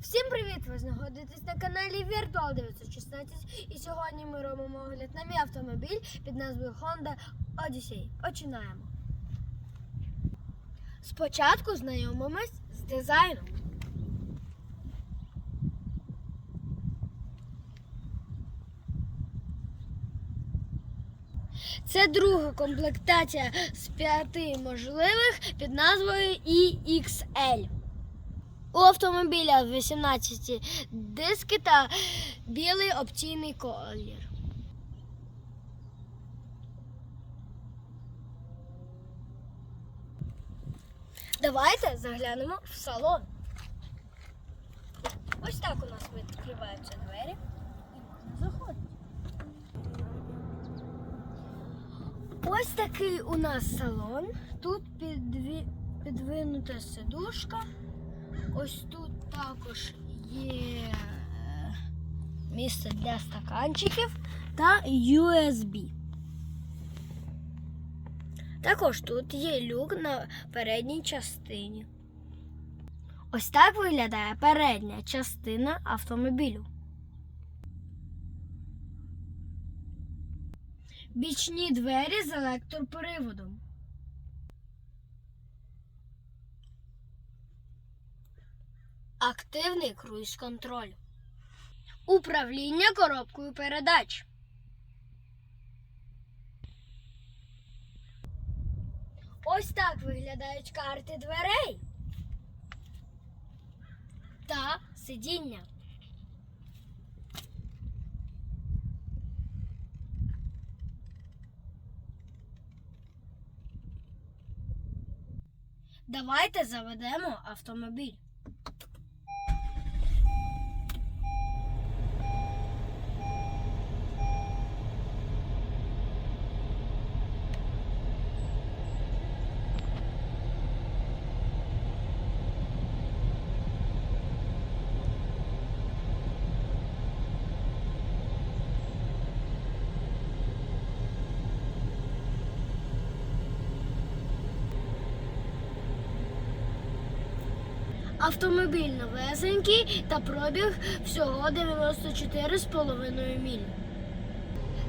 Всім привіт! Ви знаходитесь на каналі Virtual 916 і сьогодні ми робимо огляд на мій автомобіль під назвою Honda Odyssey. Починаємо. Спочатку знайомимось з дизайном. Це друга комплектація з п'яти можливих під назвою EXL. У автомобіля 18 диски та білий опційний колір. Давайте заглянемо в салон. Ось так у нас відкриваються двері і можна заходити. Ось такий у нас салон. Тут підві... підвинута сидушка. Ось тут також є е, місце для стаканчиків та USB. Також тут є люк на передній частині. Ось так виглядає передня частина автомобілю. Бічні двері з електроприводом. Активний круїз-контроль. Управління коробкою передач. Ось так виглядають карти дверей та сидіння. Давайте заведемо автомобіль. Автомобіль новесенький та пробіг всього 94,5 міль.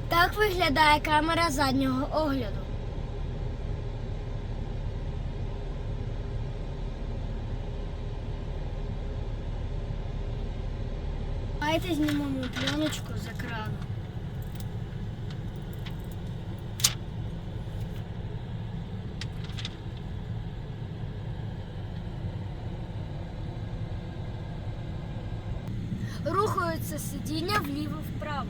Так виглядає камера заднього огляду. Давайте знімемо пленочку з екрану. Рухаються сидіння вліво-вправо.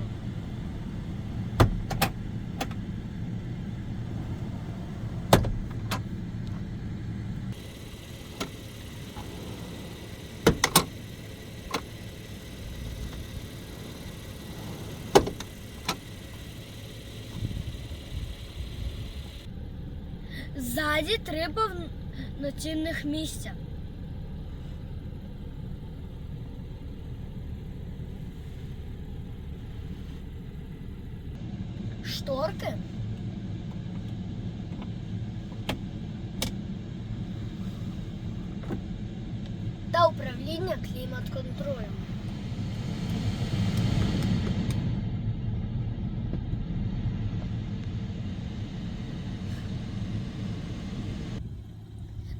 Ззаді три повноцінних місця. Шторки. Та управління клімат-контролем.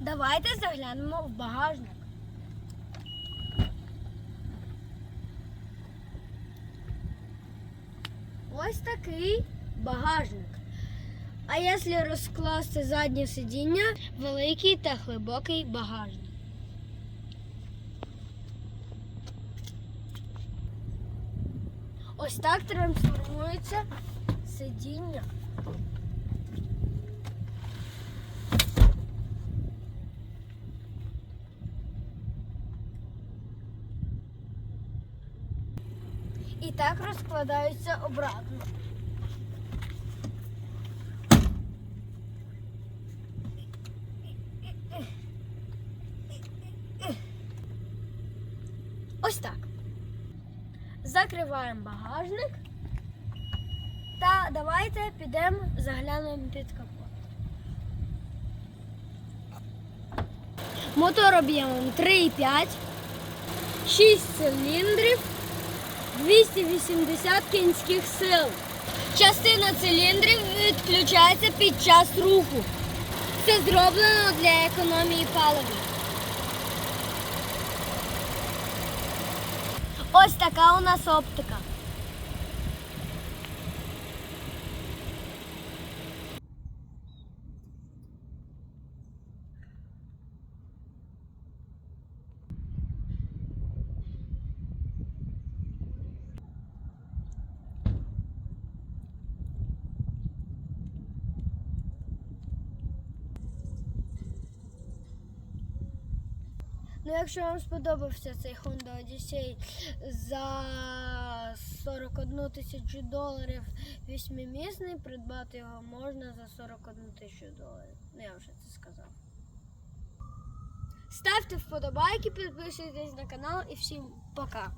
Давайте заглянемо в багажник. Ось такий багажник. А якщо розкласти заднє сидіння, великий та глибокий багажник. Ось так трансформується сидіння. І так розкладаються обратно. Ось так. Закриваємо багажник. Та давайте підемо заглянемо під капот. Мотор об'ємом 3,5. 6 циліндрів, 280 кінських сил. Частина циліндрів відключається під час руху. Це зроблено для економії палива. Ось така у нас оптика. Ну, якщо вам сподобався цей Honda Odyssey за 41 тисячу доларів вісьмимісний, придбати його можна за 41 тисячу доларів. Ну, я вже це сказав. Ставте вподобайки, підписуйтесь на канал і всім пока.